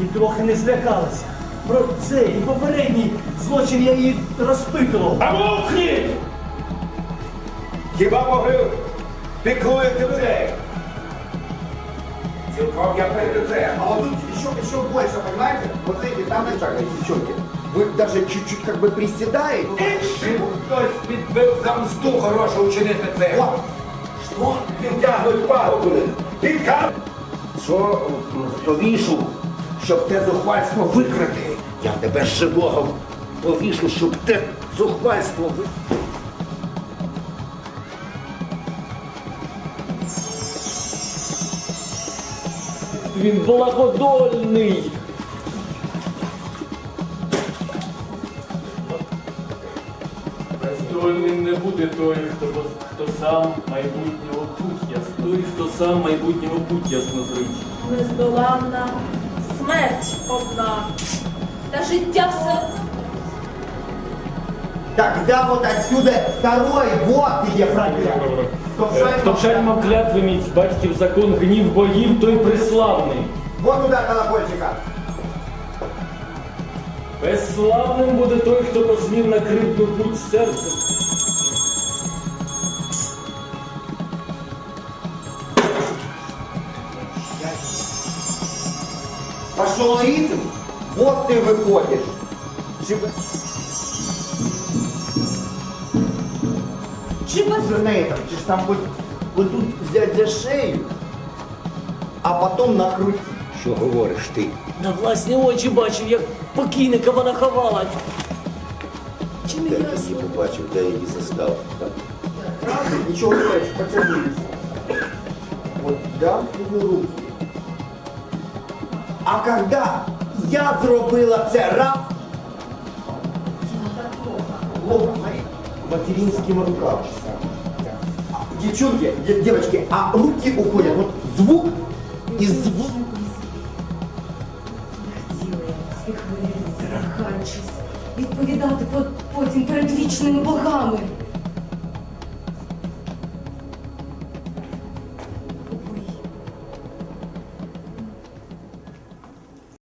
і трохи не злякалася. Про цей і попередній злочин я її розпитував. А мовкні! Хіба могли піклуєте людей? Цілком я перед це. А вот тут еще, еще больше, понимаете? Вот смотрите, там так, девчонки, вы даже чуть-чуть как бы приседаете. Іншим хтось підбив за мсту хороше учинити це. Вот. Що? Він тягнуть пагубу. Підкап. Що повішу, щоб те зухвальство викрити. Я тебе живого повішу, щоб те зухвальство викрити. Він благодольний. Бездольним не буде той, хто, хто сам майбутнього путь ясно. Той, хто сам майбутнього путь ясно зрить. Нездоланна смерть одна. Та життя все Тогда вот отсюда второй, вот где Е, Хто в шаль мав клятви міць, батьків закон, гнів богів, той приславний. Вот туда колокольчика. Безславним буде той, хто посмів на кривду путь серцем. Пошел ритм, вот ты выходишь. Чего- Чего? за нейтом, ты ж там вот, вот тут взять за шею, а потом накрутить. Що говориш ти? На власні очі бачив, як покійника вона ховала. Чи не Де ясно? її побачив, де її застав. Так? Правда? Ничего не хочешь, потянись. Вот дам тебе руки. А когда я зробила це раз, материнским рукам. Девчонки, девочки, а руки уходят, вот звук и звук. Відповідати по- потім перед вічними богами.